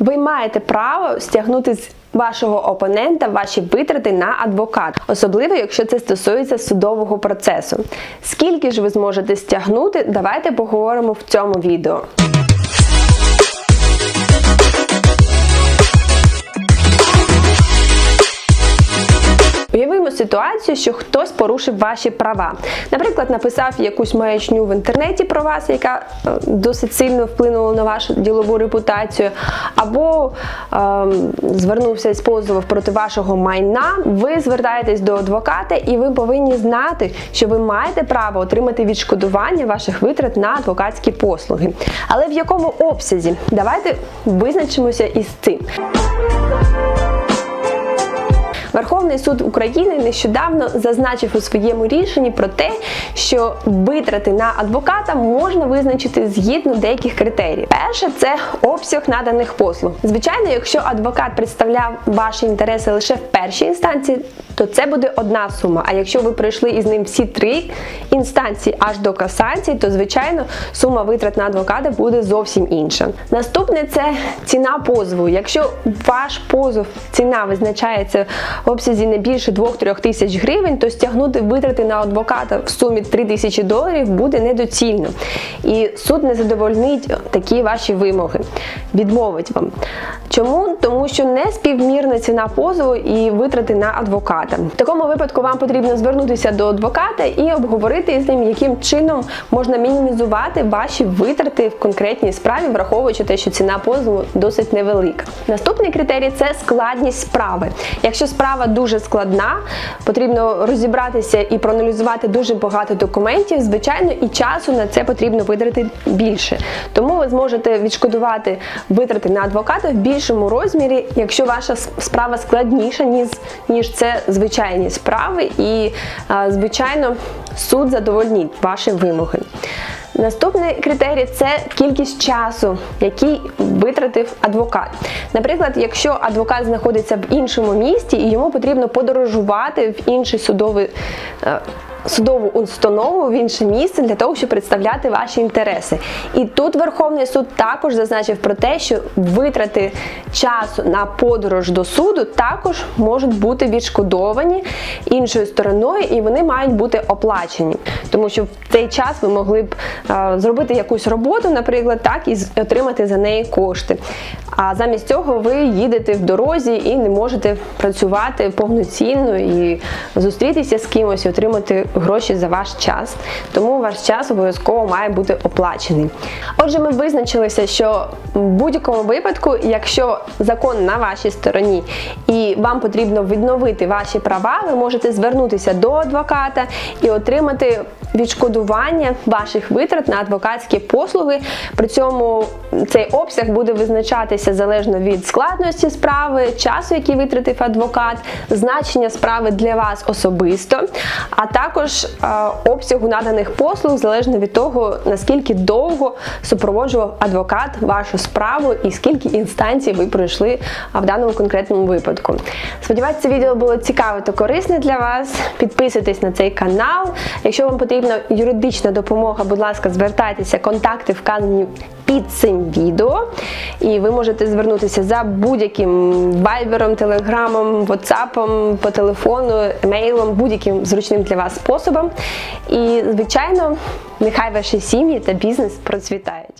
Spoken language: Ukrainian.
Ви маєте право стягнути з вашого опонента ваші витрати на адвокат, особливо якщо це стосується судового процесу. Скільки ж ви зможете стягнути, давайте поговоримо в цьому відео. Ситуацію, що хтось порушив ваші права. Наприклад, написав якусь маячню в інтернеті про вас, яка е, досить сильно вплинула на вашу ділову репутацію, або ем, звернувся з позовом проти вашого майна. Ви звертаєтесь до адвоката, і ви повинні знати, що ви маєте право отримати відшкодування ваших витрат на адвокатські послуги. Але в якому обсязі? Давайте визначимося із цим. Верховний суд України нещодавно зазначив у своєму рішенні про те, що витрати на адвоката можна визначити згідно деяких критерій. Перше це обсяг наданих послуг. Звичайно, якщо адвокат представляв ваші інтереси лише в першій інстанції, то це буде одна сума. А якщо ви пройшли із ним всі три інстанції аж до касації, то звичайно сума витрат на адвоката буде зовсім інша. Наступне це ціна позову. Якщо ваш позов ціна визначається в обсязі не більше 2-3 тисяч гривень, то стягнути витрати на адвоката в сумі 3 тисячі доларів буде недоцільно. І суд не задовольнить такі ваші вимоги, відмовить вам. Чому? Тому що не співмірна ціна позову і витрати на адвоката. В такому випадку вам потрібно звернутися до адвоката і обговорити з ним, яким чином можна мінімізувати ваші витрати в конкретній справі, враховуючи те, що ціна позову досить невелика. Наступний критерій це складність справи. Якщо справа дуже складна, потрібно розібратися і проаналізувати дуже багато документів. Звичайно, і часу на це потрібно видати більше. Тому ви зможете відшкодувати витрати на адвоката в більшому розмірі, якщо ваша справа складніша, ніж, ніж це звичайні справи, і, звичайно, суд задовольнить ваші вимоги. Наступний критерій це кількість часу, який витратив адвокат. Наприклад, якщо адвокат знаходиться в іншому місті і йому потрібно подорожувати в інший судовий. Судову установу в інше місце для того, щоб представляти ваші інтереси. І тут Верховний суд також зазначив про те, що витрати часу на подорож до суду також можуть бути відшкодовані іншою стороною, і вони мають бути оплачені. Тому що в цей час ви могли б зробити якусь роботу, наприклад, так і отримати за неї кошти. А замість цього ви їдете в дорозі і не можете працювати повноцінно і зустрітися з кимось, і отримати гроші за ваш час. Тому ваш час обов'язково має бути оплачений. Отже, ми визначилися, що в будь-якому випадку, якщо закон на вашій стороні і вам потрібно відновити ваші права, ви можете звернутися до адвоката і отримати відшкодування ваших витрат на адвокатські послуги. При цьому цей обсяг буде визначатися залежно від складності справи, часу, який витратив адвокат, значення справи для вас особисто, а також е, обсягу наданих послуг залежно від того, наскільки довго супроводжував адвокат вашу справу і скільки інстанцій ви пройшли в даному конкретному випадку. Сподіваюся, це відео було цікаве та корисне для вас. Підписуйтесь на цей канал. Якщо вам потрібна юридична допомога, будь ласка, звертайтеся, контакти вказані під цим відео. І ви можете звернутися за будь-яким вайбером, телеграмом, ватсапом, по телефону, емейлом, будь-яким зручним для вас способом. І, звичайно, нехай ваші сім'ї та бізнес процвітають.